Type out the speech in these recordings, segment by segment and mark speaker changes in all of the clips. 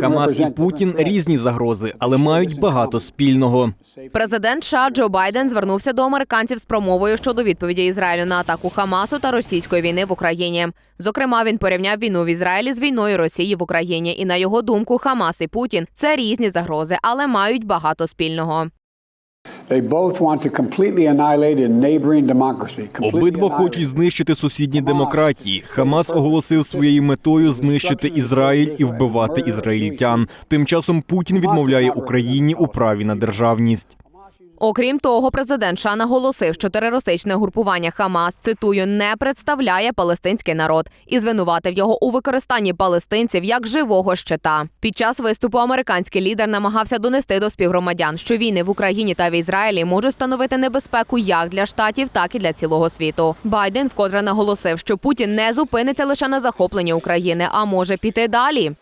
Speaker 1: Хамас і Путін різні загрози, але мають багато спільного.
Speaker 2: Президент США Джо Байден звернувся до американців з промовою щодо відповіді Ізраїлю на атаку Хамасу та російської війни в Україні. Зокрема, він порівняв війну в Ізраїлі з війною Росії в Україні. І на його думку, Хамас і Путін це різні загрози, але мають багато спільного.
Speaker 1: Обидва хочуть знищити сусідні демократії. Хамас оголосив своєю метою знищити Ізраїль і вбивати ізраїльтян. Тим часом Путін відмовляє Україні у праві на державність.
Speaker 2: Окрім того, президент США наголосив, що терористичне групування Хамас цитую не представляє палестинський народ і звинуватив його у використанні палестинців як живого щита. Під час виступу американський лідер намагався донести до співгромадян, що війни в Україні та в Ізраїлі можуть становити небезпеку як для штатів, так і для цілого світу. Байден вкотре наголосив, що Путін не зупиниться лише на захопленні України, а може піти далі.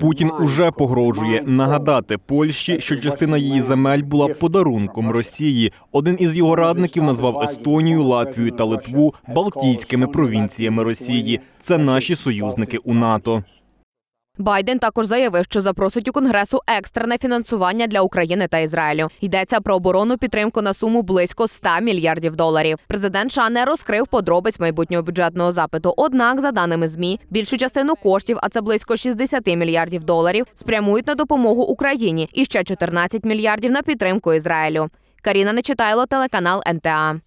Speaker 1: Путін уже погрожує нагадати Польщі, що частина її земель була подарунком Росії. Один із його радників назвав Естонію, Латвію та Литву Балтійськими провінціями Росії. Це наші союзники у НАТО.
Speaker 2: Байден також заявив, що запросить у конгресу екстрене фінансування для України та Ізраїлю. Йдеться про оборонну підтримку на суму близько 100 мільярдів доларів. Президент США не розкрив подробиць майбутнього бюджетного запиту. Однак, за даними змі, більшу частину коштів, а це близько 60 мільярдів доларів, спрямують на допомогу Україні і ще 14 мільярдів на підтримку Ізраїлю. Каріна Нечитайло, телеканал НТА.